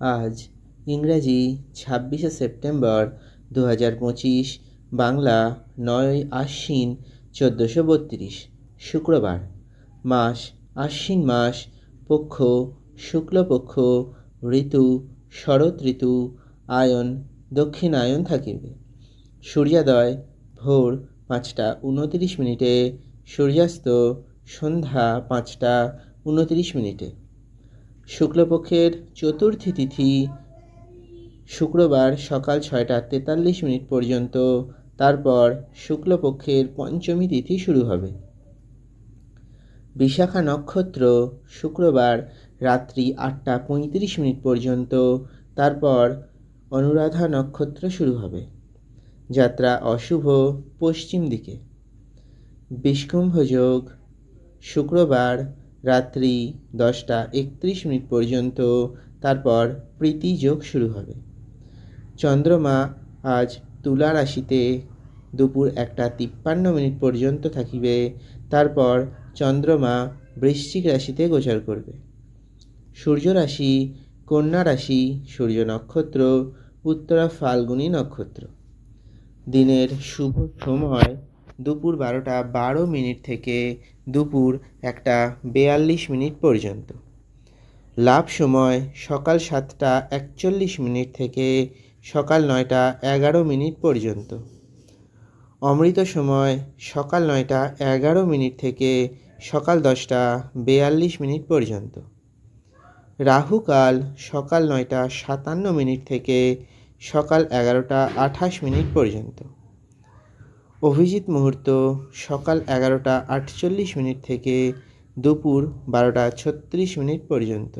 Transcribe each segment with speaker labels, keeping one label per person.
Speaker 1: আজ ইংরাজি ছাব্বিশে সেপ্টেম্বর দু হাজার পঁচিশ, বাংলা নয় আশ্বিন চোদ্দোশো বত্রিশ, শুক্রবার। মাস আশ্বিন মাস, পক্ষ শুক্লপক্ষ, ঋতু শরৎ ঋতু, আয়ন দক্ষিণায়ন থাকিবে। সূর্যোদয় ভোর পাঁচটা উনতিরিশ মিনিটে, সূর্যাস্ত সন্ধ্যা পাঁচটা উনতিরিশ মিনিটে। শুক্লপক্ষের চতুর্থী তিথি শুক্রবার সকাল ছয়টা তেতাল্লিশ মিনিট পর্যন্ত। তারপর শুক্লপক্ষের পঞ্চমী তিথি শুরু হবে। বিশাখা নক্ষত্র শুক্রবার রাত্রি আটটা পঁয়ত্রিশ মিনিট পর্যন্ত। তারপর অনুরাধা নক্ষত্র শুরু হবে। যাত্রা অশুভ পশ্চিম দিকে। বিষ্কুম্ভ যোগ শুক্রবার রাত্রি দশটা একত্রিশ মিনিট পর্যন্ত তারপর প্রীতি যোগ শুরু হবে। চন্দ্রমা আজ তুলা রাশিতে দুপুর একটা তিপ্পান্ন মিনিট পর্যন্ত থাকিবে, তারপর চন্দ্রমা বৃশ্চিক রাশিতে গোচর করবে। সূর্য রাশি, কন্যা রাশি, সূর্য নক্ষত্র, উত্তরা ফাল্গুনী নক্ষত্র। দিনের শুভ সময় দুপুর বারোটা বারো মিনিট থেকে দুপুর একটা বেয়াল্লিশ মিনিট পর্যন্ত। লাভ সময় সকাল সাতটা একচল্লিশ মিনিট থেকে সকাল নয়টা এগারো মিনিট পর্যন্ত। অমৃত সময় সকাল নয়টা এগারো মিনিট থেকে সকাল দশটা বেয়াল্লিশ মিনিট পর্যন্ত। রাহুকাল সকাল নয়টা সাতান্ন মিনিট থেকে সকাল এগারোটা আঠাশ মিনিট পর্যন্ত। অভিজিৎ মুহূর্ত সকাল এগারোটা আটচল্লিশ মিনিট থেকে দুপুর বারোটা ছত্রিশ মিনিট পর্যন্ত।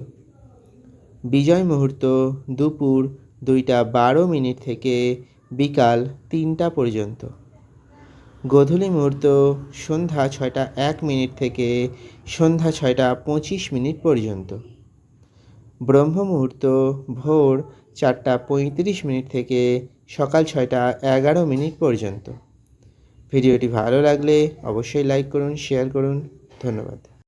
Speaker 1: বিজয় মুহূর্ত দুপুর দুইটা বারো মিনিট থেকে বিকাল তিনটা পর্যন্ত। গোধূলি মুহূর্ত সন্ধ্যা ছয়টা এক মিনিট থেকে সন্ধ্যা ছয়টা পঁচিশ মিনিট পর্যন্ত। ব্রহ্ম মুহূর্ত ভোর চারটা পঁয়ত্রিশ মিনিট থেকে সকাল ছয়টা এগারো মিনিট পর্যন্ত। ভিডিওটি ভালো লাগলে অবশ্যই লাইক করুন শেয়ার করুন। ধন্যবাদ।